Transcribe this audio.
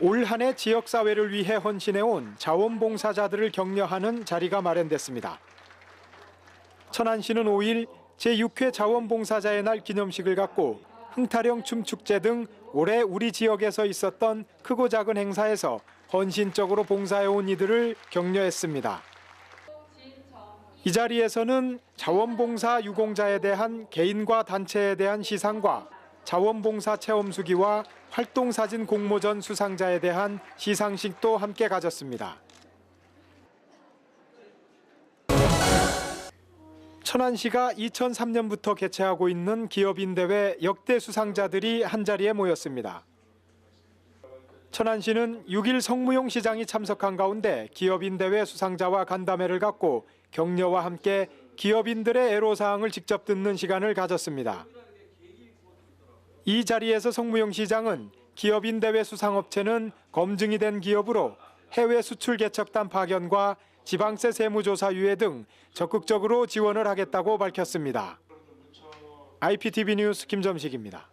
올 한 해 지역사회를 위해 헌신해온 자원봉사자들을 격려하는 자리가 마련됐습니다. 천안시는 5일 제6회 자원봉사자의 날 기념식을 갖고 흥타령 춤축제 등 올해 우리 지역에서 있었던 크고 작은 행사에서 헌신적으로 봉사해온 이들을 격려했습니다. 이 자리에서는 자원봉사 유공자에 대한 개인과 단체에 대한 시상과 자원봉사 체험수기와 활동사진 공모전 수상자에 대한 시상식도 함께 가졌습니다. 천안시가 2003년부터 개최하고 있는 기업인 대회 역대 수상자들이 한자리에 모였습니다. 천안시는 6일 성무용 시장이 참석한 가운데 기업인 대회 수상자와 간담회를 갖고 격려와 함께 기업인들의 애로사항을 직접 듣는 시간을 가졌습니다. 이 자리에서 성무용 시장은 기업인 대회 수상업체는 검증이 된 기업으로 해외 수출 개척단 파견과 지방세 세무조사 유예 등 적극적으로 지원을 하겠다고 밝혔습니다. IPTV 뉴스 김점식입니다.